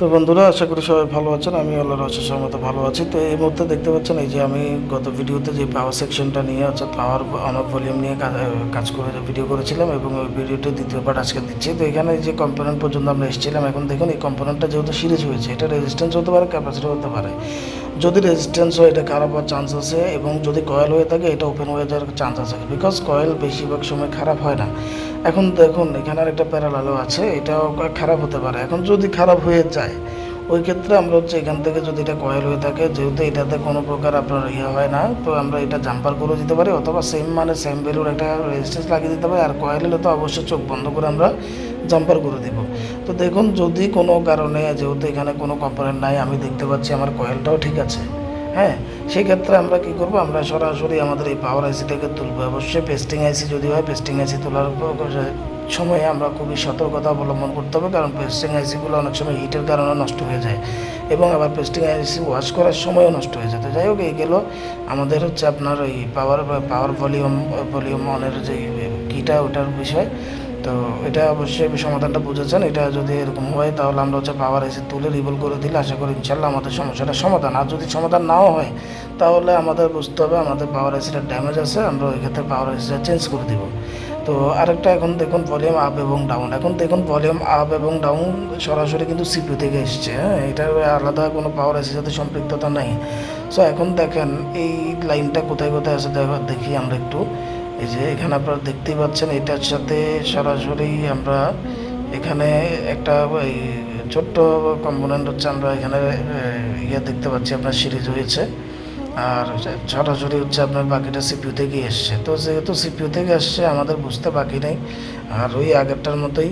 তো বন্ধুরা, আশা করি সবাই ভালো আছেন। আমি আল্লাহর আশার মতো ভালো আছি। তো এই মুহূর্তে দেখতে পাচ্ছেন, এই যে আমি গত ভিডিওতে যে পাওয়ার সেকশনটা নিয়ে, অর্থাৎ পাওয়ার অনফ ভলিউম নিয়ে কাজ করে ভিডিও করেছিলাম এবং ওই ভিডিওটি দ্বিতীয় পার্ট আজকে দিচ্ছি। তো এখানে যে কম্পোনেন্ট পর্যন্ত আমরা এসেছিলাম, এখন দেখুন এই কম্পোনেন্টটা যেহেতু সিরিজ হয়েছে, এটা রেজিস্ট্যান্স হতে পারে ক্যাপাসিটি হতে পারে। যদি রেজিস্ট্যান্স হয়, এটা খারাপ হওয়ার চান্স আছে এবং যদি কয়েল হয়ে থাকে, এটা ওপেন হয়ে যাওয়ার চান্স আছে। বিকজ কয়েল বেশিরভাগ সময় খারাপ হয় না। এখন দেখুন, এখানে একটা প্যারালালও আছে, এটাও খারাপ হতে পারে। এখন যদি খারাপ হয়ে যায়, ওই ক্ষেত্রে আমরা হচ্ছে এখান থেকে যদি এটা কয়েল হয়ে থাকে, যেহেতু এটাতে কোনো প্রকার আপনার ইয়ে হয় না, তো আমরা এটা জাম্পার করে দিতে পারি, অথবা সেম মানে সেম ভ্যালুর একটা রেজিস্ট্যান্স লাগিয়ে দিতে পারি, আর কয়েল হলে তো অবশ্যই চোখ বন্ধ করে আমরা জাম্পার করে দিব। তো দেখুন, যদি কোনো কারণে, যেহেতু এখানে কোনো কম্পোনেন্ট নাই, আমি দেখতে পাচ্ছি আমার কয়েলটাও ঠিক আছে। হ্যাঁ সেই ক্ষেত্রে আমরা কি করব? আমরা সরাসরি আমাদের এই পাওয়ার আইসি থেকে তুলবো। অবশ্যই পেস্টিং আইসি যদি হয় পেস্টিং আইসি তোলার সময়ে আমরা খুবই সতর্কতা অবলম্বন করতে হবে, কারণ পেস্টিং আইসিগুলো অনেক সময় হিটের কারণে নষ্ট হয়ে যায় এবং আবার পেস্টিং আইসি ওয়াশ করার সময়ও নষ্ট হয়ে যায়। যাই হোক, এই গেল আমাদের হচ্ছে আপনার ওই পাওয়ার পাওয়ার ভলিউম ভলিউম অনের যে কিটা ওটার বিষয়। তো এটা অবশ্যই সমাধানটা বুঝেছেন। এটা যদি এরকম হয়, তাহলে আমরা হচ্ছে পাওয়ার এসে তুলে রিভল করে দিলে আশা করি ইনশাল্লাহ আমাদের সমস্যাটা সমাধান। আর যদি সমাধান নাও হয়, তাহলে আমাদের বুঝতে হবে আমাদের পাওয়ার এসিটা ড্যামেজ আছে, আমরা ওই ক্ষেত্রে পাওয়ার এসিটা চেঞ্জ করে দিব। তো আরেকটা এখন দেখুন ভলিউম আপ এবং ডাউন এখন দেখুন ভলিউম আপ এবং ডাউন সরাসরি কিন্তু সিপিউ থেকে এসছে হ্যাঁ? এটার আলাদা কোনো পাওয়ার এসির সাথে সম্পৃক্ততা নাই। সো এখন দেখেন, এই লাইনটা কোথায় কোথায় আছে দেখি আমরা একটু। এই যে এখানে আপনারা দেখতেই পাচ্ছেন, এটার সাথে সরাসরি আমরা এখানে একটা এই ছোট্ট কম্পোনেন্ট হচ্ছে, আমরা এখানে ইয়ে দেখতে পাচ্ছি, আপনার সিরিজ হয়েছে। আর সরাসরি হচ্ছে আপনার বাকিটা সিপিউ থেকে এসছে। তো যেহেতু সিপিউ থেকে আসছে, আমাদের বুঝতে বাকি নেই। আর ওই আগেরটার মতোই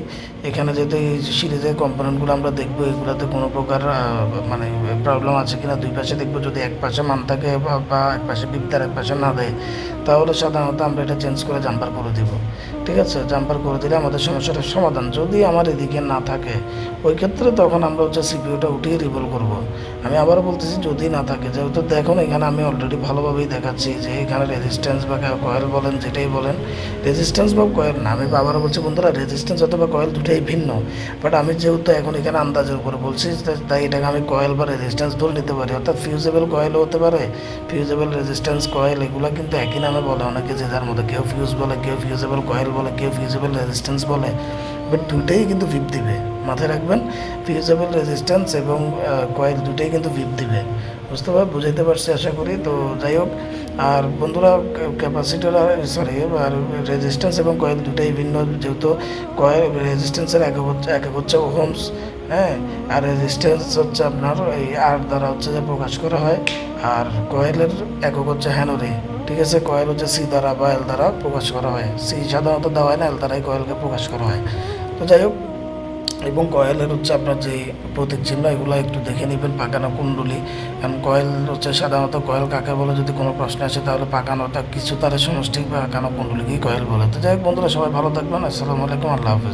এখানে যেহেতু এই সিরিজের কম্পোনেন্টগুলো আমরা দেখব, এগুলোতে কোনো প্রকার মানে প্রবলেম আছে কিনা দুই পাশে দেখব। যদি এক পাশে মান থাকে বা এক পাশে বিপদার এক পাশে না দেয় তাহলে সাধারণত আমরা এটা চেঞ্জ করে জাম্পার করে দিব। ঠিক আছে? জাম্পার করে দিলে আমাদের সমস্যাটার সমাধান। যদি আমার এদিকে না থাকে, ওই ক্ষেত্রে তখন আমরা হচ্ছে সিপিউটা উঠিয়ে রিভল করব। আমি আবারও বলতেছি, যদি না থাকে, যেহেতু দেখুন, এখানে আমি অলরেডি ভালোভাবেই দেখাচ্ছি যে এখানে রেজিস্ট্যান্স বা কয়েল বলেন, যেটাই বলেন রেজিস্ট্যান্স বা কয়েল না। আমি আবারও বলছি, বন্ধুরা রেজিস্ট্যান্স অথবা কয়েল দুটাই ভিন্ন। বাট আমি যেহেতু এখন এখানে আন্দাজের উপরে বলছি, তাই এটাকে আমি কয়েল বা রেজিস্ট্যান্স ধরে নিতে পারি। অর্থাৎ ফিউজেবল কয়েলও হতে পারে। ফিউজেবল রেজিস্ট্যান্স কয়েল এগুলো কিন্তু একই নামে বলে অনেকে যে যার মধ্যে কেউ ফিউজ বলে, কেউ ফিউজেবল কয়েল বলে, কেউ ফিউজেবল রেজিস্ট্যান্স বলে বাট দুটাই কিন্তু ভিপ দিবে। মাথায় রাখবেন ফিউজেবল রেজিস্ট্যান্স এবং কয়েল দুটাই কিন্তু ভিপ দিবে। বুঝতে পার বুঝাইতে পারছি আশা করি, তো যাই হোক, আর বন্ধুরা ক্যাপাসিটার সরি আর রেজিস্ট্যান্স এবং কয়েল দুটাই ভিন্ন, যেহেতু কয়েল রেজিস্ট্যান্সের এক এক হচ্ছে হোমস হ্যাঁ আর রেজিস্ট্যান্স হচ্ছে আপনার এই আর দ্বারা হচ্ছে যে প্রকাশ করা হয়, আর কয়েলের একক হচ্ছে হ্যানোরি ঠিক আছে, কয়েল হচ্ছে সি দ্বারা বা এল দ্বারা প্রকাশ করা হয়। সি সাধারণত দেওয়া হয় না, এল দ্বারাই কয়েলকে প্রকাশ করা হয়। তো যাই হোক, এবং কয়েলের হচ্ছে আপনার যে প্রতীক চিহ্ন, এগুলো একটু দেখে নেবেন পাকানো কুণ্ডলি। কারণ কয়েল হচ্ছে সাধারণত কয়েল কাকে বলে, যদি কোনো প্রশ্ন আসে তাহলে পাকানোটা কিছু তার সমষ্টি পাকানো কুণ্ডলিকেই কয়েল বলে। তো যাই হোক, বন্ধুরা, সবাই ভালো থাকবেন। আসসালামু আলাইকুম, আল্লাহ হাফিজ।